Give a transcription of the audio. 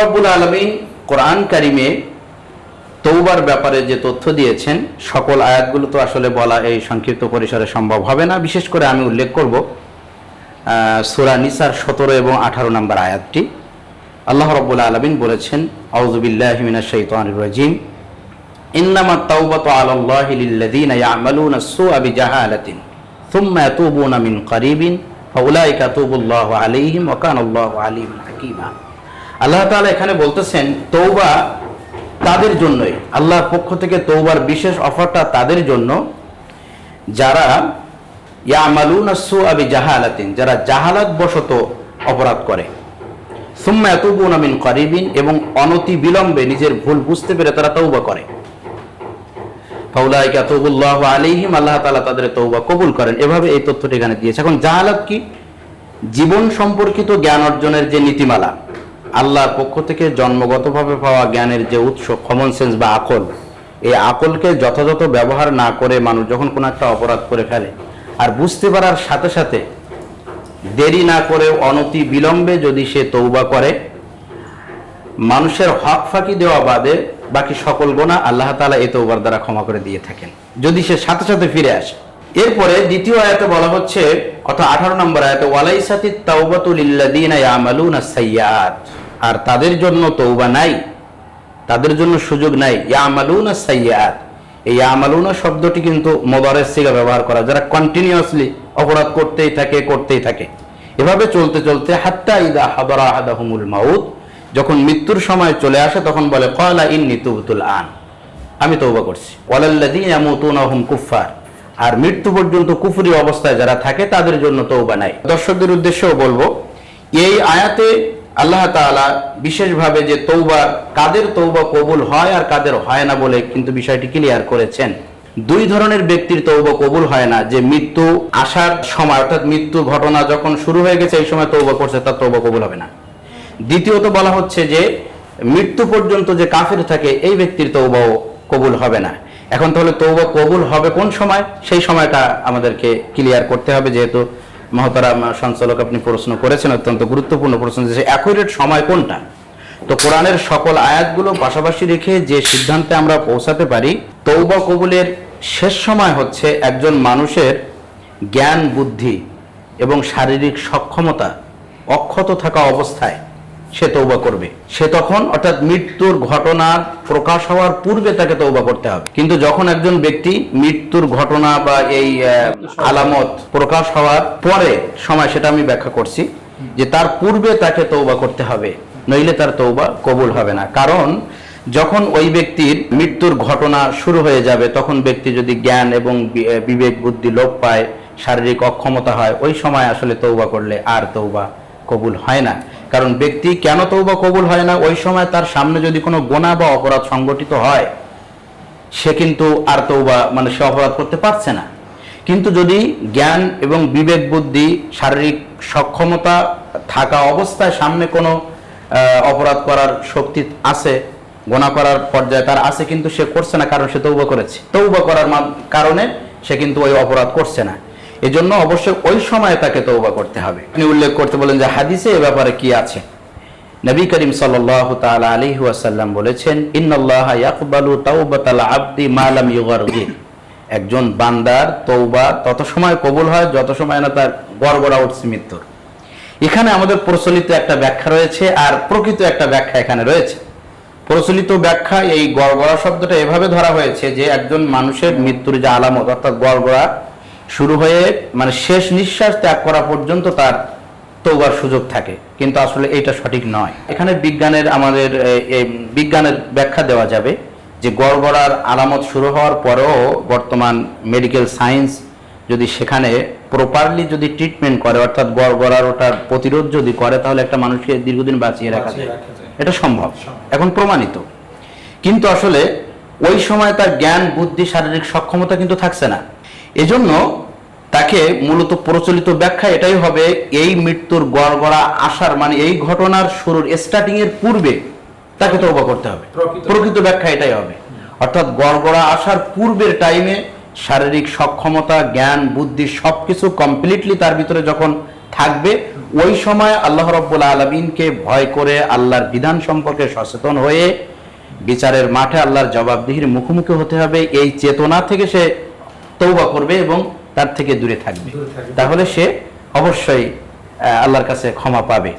রব্বুল আলমিন কোরআন কারিমে তৌবার ব্যাপারে যে তথ্য দিয়েছেন, সকল আয়াতগুলো তো আসলে বলা এই সংক্ষিপ্ত পরিসরে সম্ভব হবে না। বিশেষ করে আমি উল্লেখ করব সুরা নিসার সতেরো এবং আঠারো নম্বর আয়াতটি। আল্লাহ রব্বুল আলমিন বলেছেন আউজুবিল্লাহমিনা শৈতানির রাজিম। ইন্নামা তাওবাতু আলাল্লাহি লিল্লাযীনা ইয়ামালুনা সুআ বিজাহালাতিন। থুম্মা ইয়াতুবুনা মিন কারিবিন ফাউলাইকা তুবুল্লাহু আলাইহিম ওয়া কানাল্লাহু আলিমান হাকীমা। আল্লাহ তাআলা এখানে বলতেছেন তৌবা তাদের জন্যই। আল্লাহর পক্ষ থেকে তৌবার বিশেষ অফারটা তাদের জন্য। যারা ইয়ামালুনা সুআ বিজাহালাতিন, যারা জাহালাত বশত অপরাধ করে। সুম্মা ইয়াতুবুনা মিন কারিবিন, এবং অনতি বিলম্বে নিজের ভুল বুঝতে পেরে তারা তৌবা করে। ফাউলাইকা তৌবুল্লাহ আলাইহিম, আল্লাহ তাআলা তাদের তৌবা কবুল করেন। এভাবে এই তথ্যটি এখানে দিয়েছে। এখন জাহালাত কি? জীবন সম্পর্কিত জ্ঞান অর্জনের যে নীতিমালা আল্লাহর পক্ষ থেকে জন্মগতভাবে পাওয়া জ্ঞানের যে উৎস কমন সেন্স বা আকল, এই আকলকে যথাযথ ব্যবহার না করে মানুষ যখন কোনো একটা অপরাধ করে ফেলে। আর বুঝতে পারার সাথে সাথে দেরি না করে অনতি বিলম্বে যদি সে তৌবা করে, মানুষের হক ফাঁকি দেওয়া বাদে বাকি সকল গোনা আল্লাহ তালা এই তৌবার দ্বারা ক্ষমা করে দিয়ে থাকেন। যদি সে সাথে সাথে ফিরে আসে। এরপরে দ্বিতীয় আয়াতে বলা হচ্ছে, অর্থাৎ আঠারো নম্বর আয়াতে, ওয়ালাইসাতি তাওবাতুল ইল্লাযীনা ইয়ামালুনা সাইয়্যাত। আর তাদের জন্য তৌবা নাই, তাদের জন্য সুযোগ নাই সাইয়্যাত। এই শব্দটি কিন্তু মোদারের সিগা ব্যবহার করা, যারা কন্টিনিউয়াসলি অপরাধ করতেই থাকে করতেই থাকে। এভাবে চলতে চলতে হাত্তা ইদা হাদরা আহাদাহুমুল যখন মৃত্যুর সময় চলে আসে, তখন বলে কয়লা ইন্নি তুবতুল আন। আমি তৌবা করছি। ওয়ালাল্লাযী ইয়ামুতুনা হুম কুফফার। আর মৃত্যু পর্যন্ত কুফুরি অবস্থায় যারা থাকে, তাদের জন্য তৌবা নাই। দর্শকদের উদ্দেশ্যেও বলব, এই আয়াতে আল্লাহ তাআলা বিশেষভাবে যে তৌবা কাদের তৌবা কবুল হয় আর কাদের হয় না বলে কিন্তু বিষয়টি ক্লিয়ার করেছেন। দুই ধরনের ব্যক্তির তৌবা কবুল হয় না, যে মৃত্যু আসার সময়, অর্থাৎ মৃত্যু ঘটনা যখন শুরু হয়ে গেছে, এই সময় তৌবা করছে, তার তৌবা কবুল হবে না। দ্বিতীয়ত বলা হচ্ছে যে, মৃত্যু পর্যন্ত যে কাফের থাকে, এই ব্যক্তির তৌবাও কবুল হবে না। এখন তাহলে তৌবা কবুল হবে কোন সময়? সেই সময়টা আমাদেরকে ক্লিয়ার করতে হবে, যেহেতু মহতারাম সঞ্চালক আপনি প্রশ্ন করেছেন, অত্যন্ত গুরুত্বপূর্ণ প্রশ্ন যে অ্যাকুরেট সময় কোনটা? তো কোরআনের সকল আয়াতগুলো পাশাপাশি রেখে যে সিদ্ধান্তে আমরা পৌঁছাতে পারি তৌবা কবুলের শেষ সময় হচ্ছে একজন মানুষের জ্ঞান, বুদ্ধি এবং শারীরিক সক্ষমতা অক্ষত থাকা অবস্থায়। সে তৌবা করবে। সে তখন অর্থাৎ মৃত্যুর ঘটনার প্রকাশ হওয়ার পূর্বে তাকে তৌবা করতে হবে। কিন্তু যখন একজন ব্যক্তি মৃত্যুর ঘটনা বা এই আলামত প্রকাশ হওয়ার পরে সময়, সেটা আমি ব্যাখ্যা করছি, যে তার পূর্বে তাকে তৌবা করতে হবে। নইলে তার তৌবা কবুল হবে না। কারণ যখন ওই ব্যক্তির মৃত্যুর ঘটনা শুরু হয়ে যাবে, তখন ব্যক্তি যদি জ্ঞান এবং বিবেক, বুদ্ধি লোপ পায়, শারীরিক অক্ষমতা হয়, ওই সময় আসলে তৌবা করলে আর তৌবা কবুল হয় না। কারণ ব্যক্তি কেন তৌবা কবুল হয় না? ওই সময় তার সামনে যদি কোনো গোনা বা অপরাধ সংগঠিত হয়, সে কিন্তু আর তৌবা মানে সে অপরাধ করতে পারছে না। কিন্তু যদি জ্ঞান এবং বিবেক বুদ্ধি, শারীরিক সক্ষমতা থাকা অবস্থায় সামনে কোনো অপরাধ করার শক্তি আছে, গোনা করার পর্যায়ে তার আছে, কিন্তু সে করছে না, কারণ সে তৌবা করেছে। তৌবা করার কারণে সে কিন্তু ওই অপরাধ করছে না। এজন্য অবশ্যই ওই সময় তাকে তৌবা করতে হবে। আপনি উল্লেখ করতে বলেন যে হাদিসে এ ব্যাপারে কি আছে? নবী করিম সাল্লাল্লাহু তাআলা আলাইহি ওয়াসাল্লাম বলেছেন, ইন্নাল্লাহা ইয়াকবালু তাওবাতাল একজন বান্দার তৌবা তত সময় কবুল হয় যত সময় না তার গড়গড়া উঠছে মৃত্যুর। এখানে আমাদের প্রচলিত একটা ব্যাখ্যা রয়েছে আর প্রকৃত একটা ব্যাখ্যা এখানে রয়েছে। প্রচলিত ব্যাখ্যা এই গড়গড়া শব্দটা এভাবে ধরা হয়েছে যে একজন মানুষের মৃত্যুর যে আলামত অর্থাৎ গড়গড়া শুরু হয়ে মানে শেষ নিঃশ্বাস ত্যাগ করা পর্যন্ত তার তৌবার সুযোগ থাকে। কিন্তু আসলে এটা সঠিক নয়। এখানে বিজ্ঞানের আমাদের বিজ্ঞানের ব্যাখ্যা দেওয়া যাবে যে গড়গড়ার আলামত শুরু হওয়ার পরেও বর্তমান মেডিকেল সায়েন্স যদি সেখানে প্রপারলি যদি ট্রিটমেন্ট করে অর্থাৎ গড়গড়ার ওটার প্রতিরোধ যদি করে তাহলে একটা মানুষকে দীর্ঘদিন বাঁচিয়ে রাখা যায়। এটা সম্ভব। এখন প্রমাণিত। কিন্তু আসলে ওই সময় তার জ্ঞান বুদ্ধি শারীরিক সক্ষমতা কিন্তু থাকছে না। এজন্য তাকে মূলত প্রচলিত ব্যাখ্যা এটাই হবে এই মৃত্যুর গড়গড়া আসার মানে এই ঘটনার শুরুর স্টার্টিং এর পূর্বে তাকে তৌবা করতে হবে। প্রকৃত- ব্যাখ্যা। এটাই হবে। অর্থাৎ গড়গড়া আসার পূর্বের টাইমে শারীরিক সক্ষমতা জ্ঞান বুদ্ধি সবকিছু কমপ্লিটলি তার ভিতরে যখন থাকবে ওই সময় আল্লাহ রব্বুল আলমিনকে ভয় করে আল্লাহর বিধান সম্পর্কে সচেতন হয়ে বিচারের মাঠে আল্লাহর জবাবদিহির মুখোমুখি হতে হবে। এই চেতনা থেকে সে তৌবা করবে এবং তার থেকে দূরে থাকবে। তাহলে সে অবশ্যই আল্লাহর কাছে ক্ষমা পাবে।